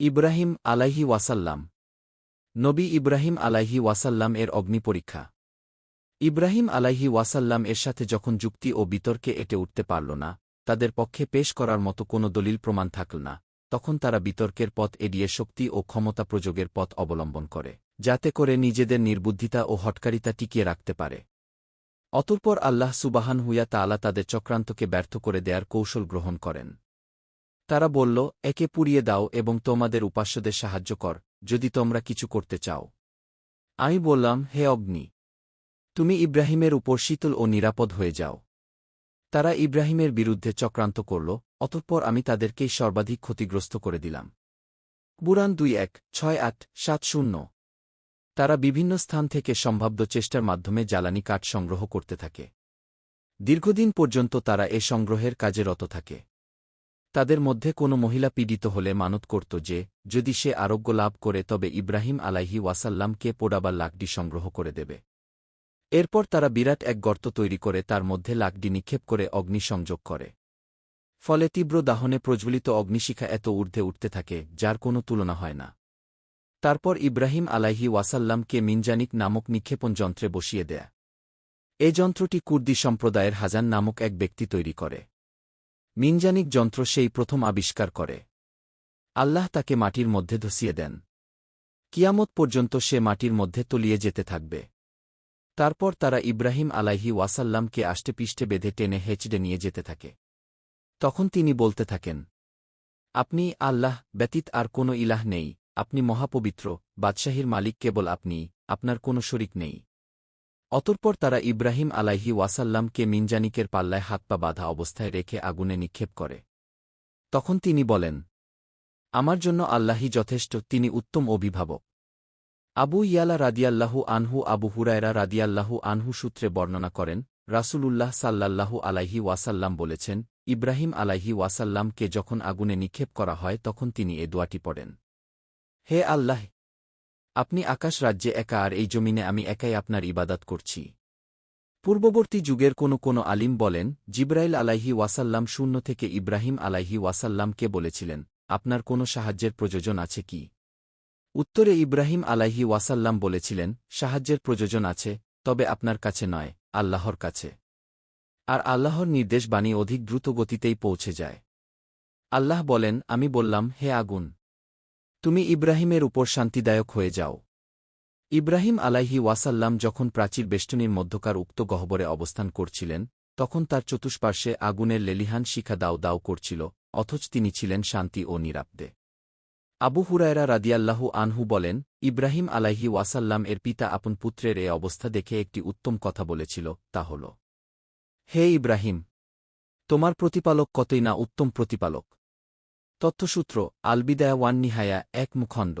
ইব্রাহিম আলাহি ওয়াসাল্লাম। নবী ইব্রাহিম আলাহি ওয়াসাল্লাম এর অগ্নি পরীক্ষা। ইব্রাহিম আলাহি ওয়াসাল্লাম এর সাথে যখন যুক্তি ও বিতর্কে এটে উঠতে পারল না, তাদের পক্ষে পেশ করার মতো কোনো দলিল প্রমাণ থাকল না, তখন তারা বিতর্কের পথ এড়িয়ে শক্তি ও ক্ষমতা প্রযোগের পথ অবলম্বন করে, যাতে করে নিজেদের নির্বুদ্ধিতা ও হটকারিতা টিকিয়ে রাখতে পারে। অতঃপর আল্লাহ সুবাহান হুইয়া তালা তাদের চক্রান্তকে ব্যর্থ করে দেয়ার কৌশল গ্রহণ করেন। তারা বলল, একে পুড়িয়ে দাও এবং তোমাদের উপাস্যদের সাহায্য কর, যদি তোমরা কিছু করতে চাও। আমি বললাম, হে অগ্নি, তুমি ইব্রাহিমের উপর শীতল ও নিরাপদ হয়ে যাও। তারা ইব্রাহিমের বিরুদ্ধে চক্রান্ত করল, অতঃপর আমি তাদেরকেই সর্বাধিক ক্ষতিগ্রস্ত করে দিলাম। বুরান দুই এক, ছয় আট, সাত শূন্য। তারা বিভিন্ন স্থান থেকে সম্ভাব্য চেষ্টার মাধ্যমে জ্বালানি কাঠ সংগ্রহ করতে থাকে। দীর্ঘদিন পর্যন্ত তারা এ সংগ্রহের কাজে রত থাকে। তাদের মধ্যে কোনো মহিলা পীড়িত হলে মানত করত যে, যদি সে আরোগ্য লাভ করে তবে ইব্রাহিম আলাইহি ওয়াসাল্লামকে পোড়াবার লাকডি সংগ্রহ করে দেবে। এরপর তারা বিরাট এক গর্ত তৈরি করে তার মধ্যে লাকডি নিক্ষেপ করে অগ্নিসংযোগ করে। ফলে তীব্র দাহনে প্রজ্বলিত অগ্নিশিখা এত ঊর্ধ্বে উঠতে থাকে, যার কোনো তুলনা হয় না। তারপর ইব্রাহিম আলাইহি ওয়াসাল্লামকে মিনজানিক নামক নিক্ষেপণ যন্ত্রে বসিয়ে দেয়া। এ যন্ত্রটি কুর্দি সম্প্রদায়ের হাজান নামক এক ব্যক্তি তৈরি করে। মিনজানিক যন্ত্র সেই প্রথম আবিষ্কার করে। আল্লাহ তাকে মাটির মধ্যে ধসিয়ে দেন। কিয়ামত পর্যন্ত সে মাটির মধ্যে তলিয়ে যেতে থাকবে। তারপর তারা ইব্রাহিম আলাইহি ওয়াসাল্লামকে আষ্টেপিষ্টে বেঁধে টেনে হেঁচড়ে নিয়ে যেতে থাকে। তখন তিনি বলতে থাকেন, আপনি আল্লাহ, ব্যতীত আর কোনো ইলাহ নেই। আপনি মহাপবিত্র, বাদশাহীর মালিক কেবল আপনি, আপনার কোনো শরিক নেই। অতঃপর তারা ইব্রাহিম আলাইহি ওয়াসাল্লামকে মিনজানিকের পাল্লায় হাত পা বাঁধা অবস্থায় রেখে আগুনে নিক্ষেপ করে। তখন তিনি বলেন, আমার জন্য আল্লাহি যথেষ্ট, তিনি উত্তম অভিভাবক। আবু ইয়ালা রাদিয়াল্লাহু আনহু আবু হুরায়রা রাদিয়াল্লাহু আনহু সূত্রে বর্ণনা করেন, রাসূলুল্লাহ সাল্লাল্লাহু আলাইহি ওয়াসাল্লাম বলেছেন, ইব্রাহিম আলাইহি ওয়াসাল্লামকে যখন আগুনে নিক্ষেপ করা হয়, তখন তিনি এ দোয়াটি পড়েন, হে আল্লাহ আপনি আকাশ রাজ্যে একা আর এই জমিনে আমি একাই আপনার ইবাদাত করছি। পূর্ববর্তী যুগের কোনো কোনো আলিম বলেন, জিব্রাইল আলাইহি ওয়াসাল্লাম শূন্য থেকে ইব্রাহিম আলাইহি ওয়াসাল্লামকে বলেছিলেন, আপনার কোনো সাহায্যের প্রয়োজন আছে কি? উত্তরে ইব্রাহিম আলাইহি ওয়াসাল্লাম বলেছিলেন, সাহায্যের প্রয়োজন আছে, তবে আপনার কাছে নয়, আল্লাহর কাছে। আর আল্লাহর নির্দেশ বাণী অধিক দ্রুত গতিতেই পৌঁছে যায়। আল্লাহ বলেন, আমি বললাম, হে আগুন তুমি ইব্রাহিমের উপর শান্তিদায়ক হয়ে যাও। ইব্রাহিম আলাইহি ওয়াসাল্লাম যখন প্রাচীর বেষ্টনীর মধ্যকার উক্ত গহ্বরে অবস্থান করছিলেন, তখন তার চতুষ্পার্শ্বে আগুনের লেলিহান শিখা দাও দাও করছিল, অথচ তিনি ছিলেন শান্তি ও নিরাপদে। আবু হুরায়রা রাদিয়াল্লাহু আনহু বলেন, ইব্রাহিম আলাইহি ওয়াসাল্লাম এর পিতা আপন পুত্রের এ অবস্থা দেখে একটি উত্তম কথা বলেছিল, তা হল, হে ইব্রাহিম, তোমার প্রতিপালক কতই না উত্তম প্রতিপালক? তথ্যসূত্র আলবিদায়া ওয়ান নিহায়া এক মুখণ্ড।